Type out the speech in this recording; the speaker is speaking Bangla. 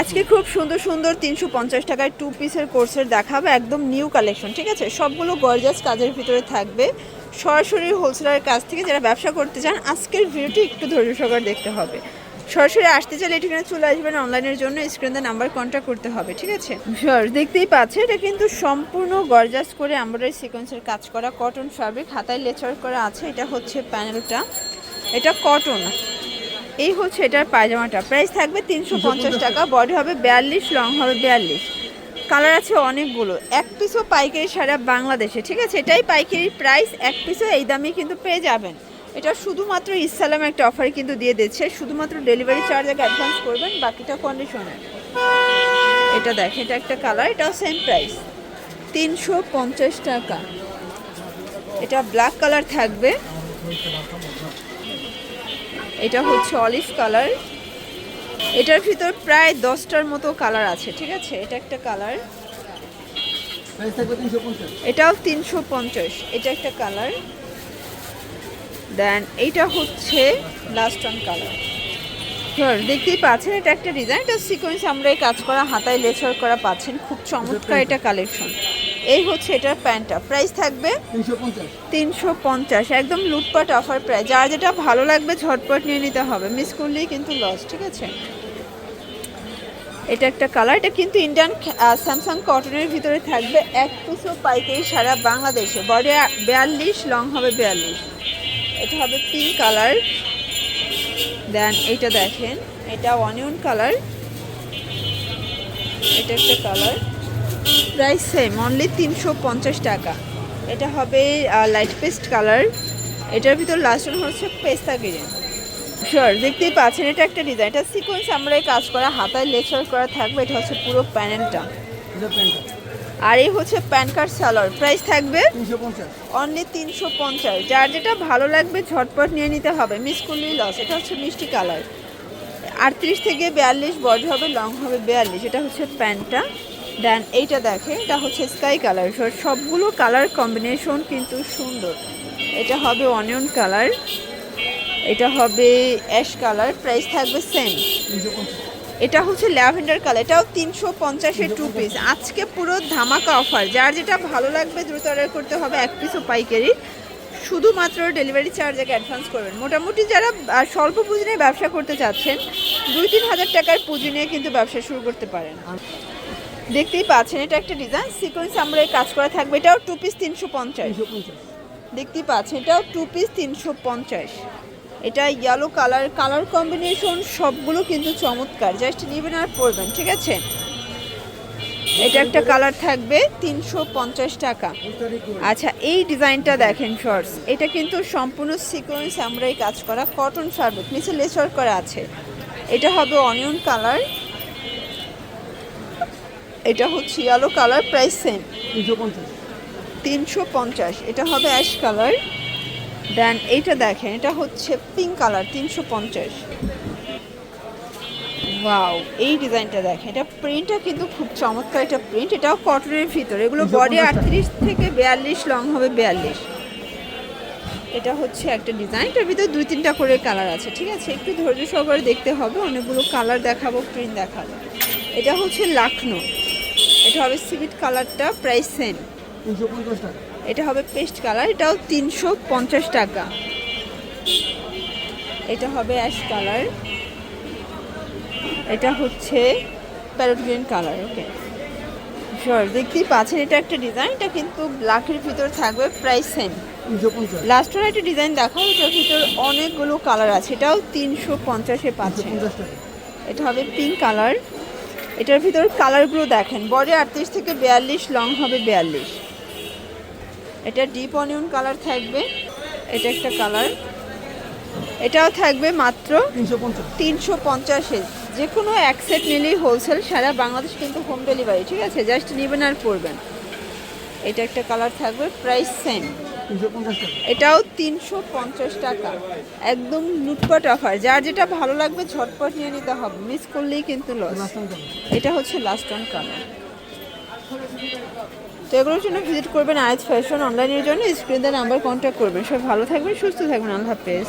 আজকে খুব সুন্দর সুন্দর তিনশো পঞ্চাশ টাকায় টু পিসের কোর্সের দেখাবে, একদম নিউ কালেকশন ঠিক আছে? সবগুলো গর্জাস কাজের ভিতরে থাকবে। সরাসরি হোলসেলারের কাছ থেকে যারা ব্যবসা করতে চান, আজকের ভিডিওটি একটু ধৈর্য সহকারে দেখতে হবে। সরাসরি আসতে চাইলে ঠিকানা চলে আসবেন অনলাইনের জন্য স্ক্রিনে নাম্বার কন্ট্যাক্ট করতে হবে, ঠিক আছে? দেখতেই পাচ্ছে এটা কিন্তু সম্পূর্ণ গর্জাস করে এমব্রয়ডারি সিকোয়েন্সের কাজ করা কটন ফ্যাব্রিক হাতায় লেচার করা আছে, এটা হচ্ছে প্যানেলটা এটা কটন এই হচ্ছে এটার পায়জামাটা। প্রাইস থাকবে তিনশো পঞ্চাশ টাকা বডি হবে বিয়াল্লিশ লং হবে বিয়াল্লিশ। কালার আছে অনেকগুলো। এক পিসও পাইকারি সারা বাংলাদেশে ঠিক আছে? এটাই পাইকারি প্রাইস এক পিসও এই দামে কিন্তু পেয়ে যাবেন। এটা শুধুমাত্র ইসালাম একটা অফার কিন্তু দিয়ে দিচ্ছে। শুধুমাত্র ডেলিভারি চার্জ আগে অ্যাডভান্স করবেন বাকিটা কন্ডিশনে এটা দেখ এটা একটা কালার এটাও সেম প্রাইস তিনশো পঞ্চাশ টাকা। এটা ব্ল্যাক কালার থাকবে। এটা হচ্ছে অলিভ কালার। এটার ভিতর প্রায় দশটার মতো কালার আছে ঠিক আছে? এটা একটা কালার। এটাও তিনশো পঞ্চাশ এটা একটা কালার। দেন এইটা হচ্ছে লাস্ট অন কালার দেখতেই পাচ্ছেন এটা একটা ডিজাইন এটা সিকোয়েন্স আমরা এই কাজ করা হাতায় লেচার করা পাচ্ছেন। খুব চমৎকার এটা কালেকশন এই হচ্ছে এটার প্যান্টটা। প্রাইস থাকবে তিনশো পঞ্চাশ। একদম লুটপাট অফার প্রাইস যার যেটা ভালো লাগবে ঝটপট নিয়ে নিতে হবে। মিস করলেই কিন্তু লস ঠিক আছে? এটা একটা কালার এটা কিন্তু ইন্ডিয়ান স্যামসাং কটনের ভিতরে থাকবে। এক পিসও পাইকারি সারা বাংলাদেশে। বডি বিয়াল্লিশ লং হবে বিয়াল্লিশ। এটা হবে পিঙ্ক কালার দেন এটা দেখেন এটা অনিয়ন কালার এটা একটা কালার প্রাইস সেম অনলি তিনশো পঞ্চাশ টাকা। এটা হবে লাইট পেস্ট কালার এটার ভিতর লাস্ট হচ্ছে পেস্তা গ্রিন শিওর দেখতেই পাচ্ছেন এটা একটা ডিজাইন এটা সিকোয়েন্স আমরা এই কাজ করা হাতায় লেচার করা থাকবে এটা হচ্ছে পুরো প্যানেলটা। আর এই হচ্ছে প্যান কার্ড সালোয়ার প্রাইস থাকবে অনলি তিনশো পঞ্চাশ। যার যেটা ভালো লাগবে ঝটপট নিয়ে নিতে হবে। মিস করলেই লস এটা হচ্ছে মিষ্টি কালার আটত্রিশ থেকে বিয়াল্লিশ বডি হবে লং হবে বিয়াল্লিশ। এটা হচ্ছে প্যান্টটা দেন এইটা দেখে এটা হচ্ছে স্কাই কালার সবগুলো কালার কম্বিনেশন কিন্তু সুন্দর। এটা হবে অনিয়ন কালার এটা হবে অ্যাশ কালার প্রাইস থাকবে সেম এটা হচ্ছে ল্যাভেন্ডার কালার এটাও তিনশো পঞ্চাশের টু পিস আজকে পুরো ধামাকা অফার যার যেটা ভালো লাগবে দ্রুত অর্ডার করতে হবে এক পিসও পাইকারি। শুধুমাত্র ডেলিভারি চার্জ আগে অ্যাডভান্স করবেন। মোটামুটি যারা স্বল্প পুঁজি নিয়ে ব্যবসা করতে চাচ্ছেন দুই তিন হাজার টাকার পুঁজি নিয়ে কিন্তু ব্যবসা শুরু করতে পারেন। দেখতেই পাচ্ছেন, এটা একটা ডিজাইন সিকোয়েন্স আমরা কাজ করা থাকবে। এটাও টু পিস তিনশো পঞ্চাশ। দেখতেই পাচ্ছেন, এটাও টু পিস তিনশো পঞ্চাশ। এটা ইয়েলো কালার কালার কম্বিনেশন সবগুলো কিন্তু চমৎকার। জাস্ট নেবেন আর পরবেন, ঠিক আছে? এটা একটা কালার থাকবে, তিনশো পঞ্চাশ টাকা। আচ্ছা এই ডিজাইনটা দেখেন শর্টস এটা কিন্তু সম্পূর্ণ সিকোয়েন্স আমরা এই কাজ করা কটন ফ্যাব্রিক নিচে লেচার করা আছে। এটা হবে অনিয়ন কালার এটা হচ্ছে ইয়েলো কালার প্রাইস সেম তিনশো পঞ্চাশ। এটা হবে অ্যাশ কালার দেন এইটা দেখেন এটা হচ্ছে পিঙ্ক কালার তিনশো পঞ্চাশ। ওয়াও এই ডিজাইনটা দেখেন। এটা প্রিন্টটা কিন্তু খুব চমৎকার এটা প্রিন্ট এটাও কটনের ভিতরে। এগুলো বডি আটত্রিশ থেকে বিয়াল্লিশ লং হবে বিয়াল্লিশ। এটা হচ্ছে একটা ডিজাইন এটার ভিতরে দুই তিনটা করে কালার আছে ঠিক আছে? একটু ধৈর্য সহকারে দেখতে হবে অনেকগুলো কালার দেখাবো প্রিন্ট দেখাবো। এটা হচ্ছে লাখনো এটা হবে সিভিট কালারটা প্রাইস সেম এটা হবে পেস্ট কালার এটাও তিনশো পঞ্চাশ টাকা। এটা হবে অ্যাশ কালার এটা হচ্ছে parrot green colour okay sure দেখতেই পাচ্ছেন এটা একটা ডিজাইন এটা কিন্তু ব্ল্যাকের ভিতর থাকবে প্রাইস সেম লাস্ট ওয়ান একটা ডিজাইন দেখাও এটার ভিতর অনেকগুলো কালার আছে। এটাও তিনশো পঞ্চাশে পাচ্ছেন এটা হবে পিঙ্ক কালার এটার ভিতর কালারগুলো দেখেন। বডি আটত্রিশ থেকে বিয়াল্লিশ লং হবে বিয়াল্লিশ। এটা ডিপ অনিয়ন কালার থাকবে। এটা একটা কালার এটাও থাকবে মাত্র তিনশো পঞ্চাশে। যে কোনো এক সেট নিলেই হোলসেল সারা বাংলাদেশ কিন্তু হোম ডেলিভারি ঠিক আছে? জাস্ট নেবেন আর পড়বেন এটা একটা কালার থাকবে প্রাইস সেম এটাও তিনশো পঞ্চাশ টাকা। একদম লুটপাট অফার। যার যেটা ভালো লাগবে ঝটপট নিয়ে নিতে হবে। মিস করলেই কিন্তু লস এটা হচ্ছে লাস্ট অন কালার তো এগুলোর জন্য ভিজিট করবেন আয়েজ ফ্যাশন অনলাইনের জন্য। স্ক্রিন নাম্বার কন্ট্যাক্ট করবেন। সব ভালো থাকবেন সুস্থ থাকবেন। আল্লাহ হাফেজ।